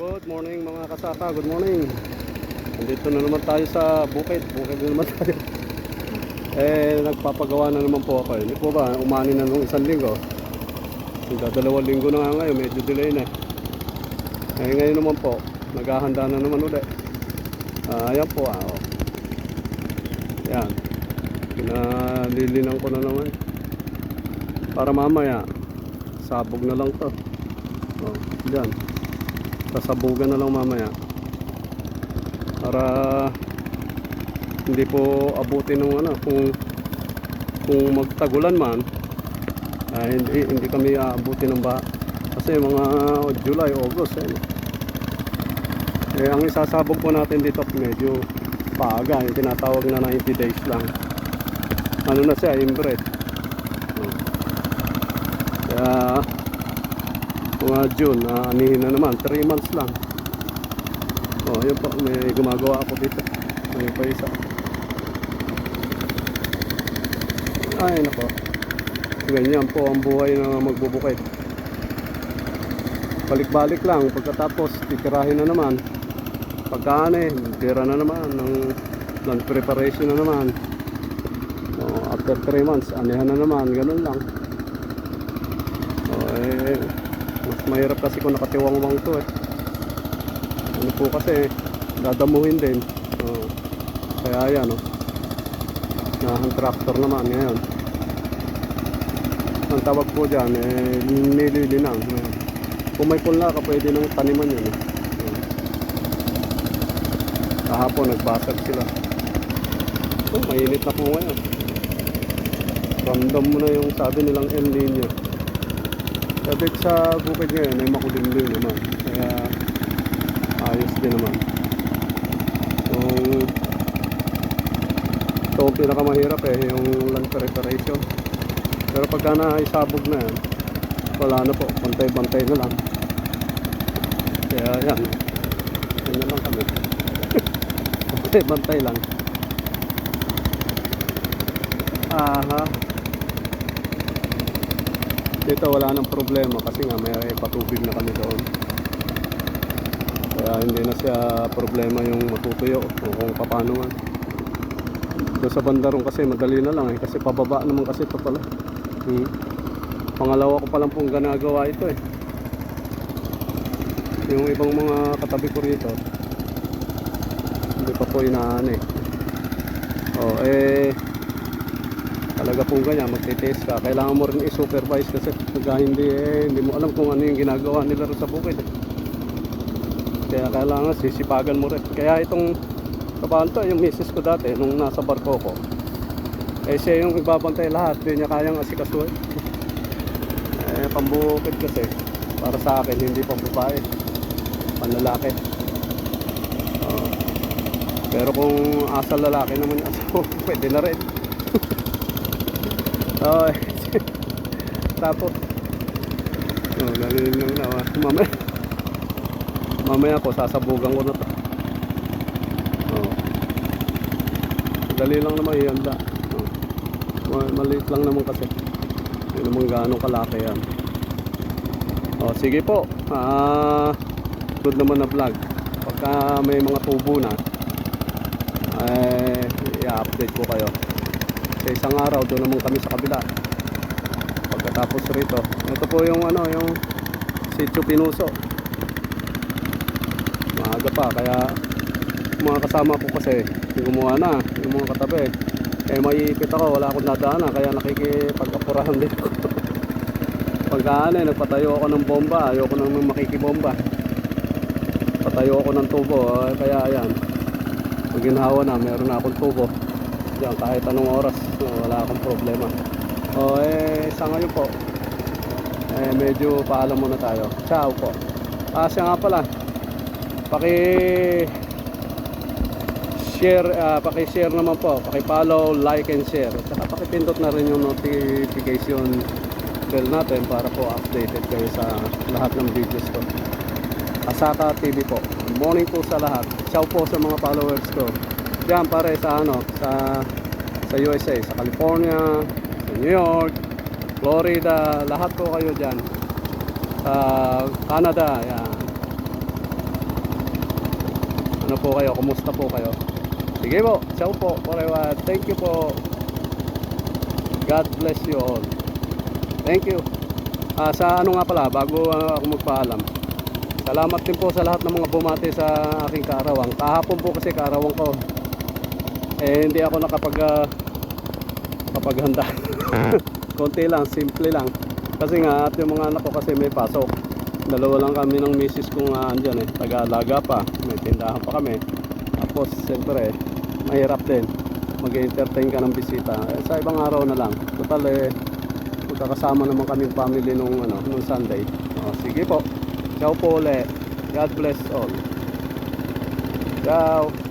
Good morning mga kasaka, good morning. Nandito na naman tayo sa bukid, bukid na naman tayo. Eh, nagpapagawa na naman po ako. Hindi po ba, umani na nung isang linggo. Hanggang dalawang linggo na nga ngayon, medyo delay na. Eh, ngayon naman po, naghahanda na naman ulit. Ah, ayan po ah. Oh. Yan. Pinalilinan ko na naman. Para mamaya, sabog na lang to. Oh, yan sasabugan na lang mamaya. Para hindi po abutin ng ano kung kung magtagulan man ah, hindi, hindi kami aabutin ng ba kasi mga July, August eh, eh ang isasabog po natin dito medyo paaga yung tinatawag na 90 days lang. Ano na siya inbred oh. kaya mga June, uh, anihin na naman, 3 months lang. Oh, yun po, may gumagawa ako dito. May pa isa. Ay, nako. Ganyan po ang buhay na magbubukid. Balik-balik lang, pagkatapos titirahin na naman. Pagkaane, tira na naman ng land preparation na naman. Oh, after 3 months, anihan na naman, ganun lang. Oh, eh, mahirap kasi kung nakatiwangwang to eh. Ano po kasi, dadamuhin din. Oh, kaya yan, oh. Nahang tractor naman ngayon. Ang tawag po dyan, eh, nililinang. Eh, kung may punla ka, pwede nang taniman yun. Eh. Kahapon, nagbasag sila. Oh, mainit na po ngayon. Ramdam mo na yung sabi nilang El Nino. Sabi sa bukid ngayon ay makulimlim naman. Kaya ayos din naman. Kung ito ang pinakamahirap eh, yung land preparation. Pero pagka naisabog na yan, wala na po, bantay-bantay na lang. Kaya yan, yan na lang kami. bantay-bantay lang. Aha. Dito wala nang problema kasi nga may patubig na kami doon. Kaya hindi na siya problema yung matutuyo o kung paano man. Doon sa bandarong kasi madali na lang eh kasi pababa naman kasi ito pala. Hmm. Pangalawa ko pa lang pong ginagawa ito eh. Yung ibang mga katabi ko rito hindi pa po inaan eh. Oh, eh talaga pong ganyan, magtitest ka. Kailangan mo rin i-supervise kasi pag hindi, eh, hindi mo alam kung ano yung ginagawa nila rin sa bukid. Eh. Kaya kailangan sisipagan mo rin. Kaya itong kabanto, yung misis ko dati, nung nasa barko ko, eh siya yung igbabantay lahat. Hindi niya kayang asikasuhin. eh, pambukid kasi, para sa akin, hindi pang. Panlalaki. Oo. pero kung asal lalaki naman asawa, pwede na rin. Oh, tapos oh, galing lang na ah. mamaya. Mamaya ko sasabugan ko na to. Oh. dali lang naman ihanda. Oh. Ma- maliit lang naman kasi. Hindi naman gaano kalaki yan. Oh, sige po. Ah good naman na vlog. Pagka may mga tubo na eh i-update ko kayo sa isang araw doon naman kami sa kabila. Pagkatapos rito ito po yung ano yung sitio pinuso. Maaga pa kaya mga kasama ko kasi gumawa na yung mga katabi. Eh maiipit ako wala akong nadaanan kaya nakikipag-apurahan din ako. Pagka ano eh nagpatayo ako ng bomba ayoko nang makikibomba. Patayo ako ng tubo eh, kaya ayan. Pag na meron na akong tubo Diyan, kahit anong oras so, wala akong problema. O eh sa ngayon po eh medyo paalam muna tayo. Ciao po. Ah siya nga pala. Paki share ah, paki share naman po. Paki follow like and share. At saka paki pindot na rin yung notification bell natin para po updated kayo sa lahat ng videos ko. Asaka TV po. Good morning po sa lahat. Ciao po sa mga followers ko Diyan pare sa ano sa sa USA, sa California, sa New York, Florida, lahat po kayo diyan. Sa Canada, yan. Ano po kayo? Kumusta po kayo? Sige po. Ciao po. Forever. Thank you po. God bless you all. Thank you. Ah, sa ano nga pala, bago ah, ako magpaalam. Salamat din po sa lahat ng mga bumati sa aking kaarawan. Kahapon po kasi kaarawan ko. Eh hindi ako nakapag ah, kapaghanda. Konti lang, simple lang. Kasi nga at yung mga anak ko kasi may pasok. Dalawa lang kami ng misis kong uh, andyan eh. Taga-alaga pa. May tindahan pa kami. Tapos siyempre mahirap din. Mag-entertain ka ng bisita. Eh, sa ibang araw na lang. Total eh magkakasama naman kami family nung ano nung Sunday. Oh, sige po. Ciao po ulit. God bless all. Ciao.